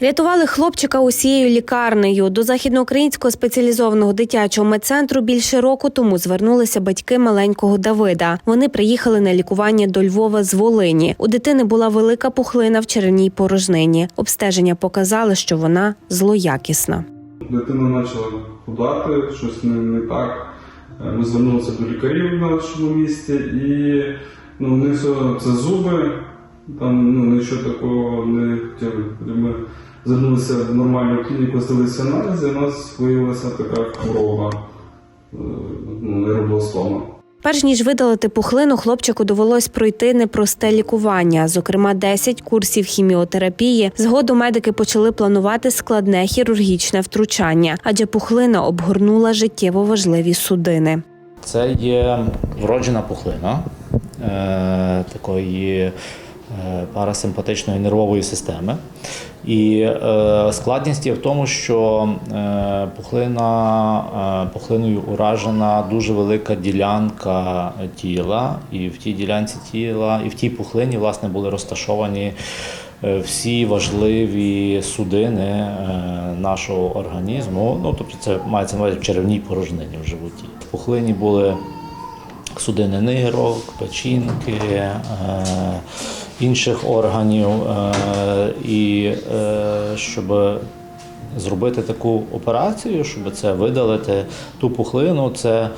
Рятували хлопчика усією лікарнею. До західноукраїнського спеціалізованого дитячого медцентру більше року тому звернулися батьки маленького Давида. Вони приїхали на лікування до Львова з Волині. У дитини була велика пухлина в черевній порожнині. Обстеження показали, що вона злоякісна. Дитина почала худати, щось не, не так. Е, Ми звернулися до лікарів в нашому місті і ну, у них це зуби, там ну, нічого такого не хотіли. Ми звернулися в нормальну клініку, здалися аналізи, і у нас виявилася така хвороба, е, ну, нейробластома. Перш ніж видалити пухлину, хлопчику довелось пройти непросте лікування, зокрема 10 курсів хіміотерапії. Згодом медики почали планувати складне хірургічне втручання, адже пухлина обгорнула життєво важливі судини. Це є вроджена пухлина е, такої парасимпатичної нервової системи. І е, складність є в тому, що е, пухлина, е, пухлиною уражена дуже велика ділянка тіла, і в тій ділянці тіла, і в тій пухлині власне були розташовані е, всі важливі судини е, нашого організму. Ну, тобто це мається на увазі в черевній порожнині в животі. В пухлині були судини нирок, печінки, е, інших органів. Е, і е, щоб зробити таку операцію, щоб це видалити ту пухлину, це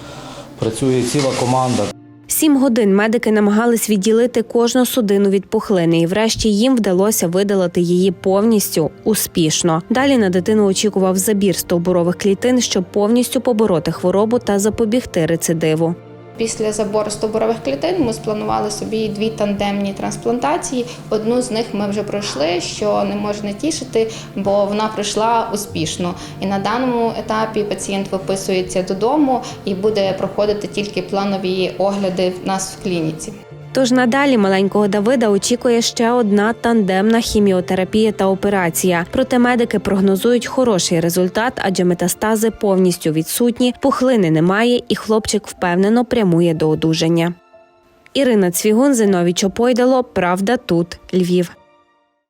працює ціла команда. Сім годин медики намагались відділити кожну судину від пухлини, і врешті їм вдалося видалити її повністю успішно. Далі на дитину очікував забір стовбурових клітин, щоб повністю побороти хворобу та запобігти рецидиву. Після забору стобурових клітин ми спланували собі дві тандемні трансплантації. Одну з них ми вже пройшли, що не можна тішити, бо вона пройшла успішно. І на даному етапі пацієнт виписується додому і буде проходити тільки планові огляди в нас в клініці. Тож надалі маленького Давида очікує ще одна тандемна хіміотерапія та операція. Проте медики прогнозують хороший результат, адже метастази повністю відсутні, пухлини немає, і хлопчик впевнено прямує до одужання. Ірина Цвігун, Зиновій Чопойдало. Правда тут Львів.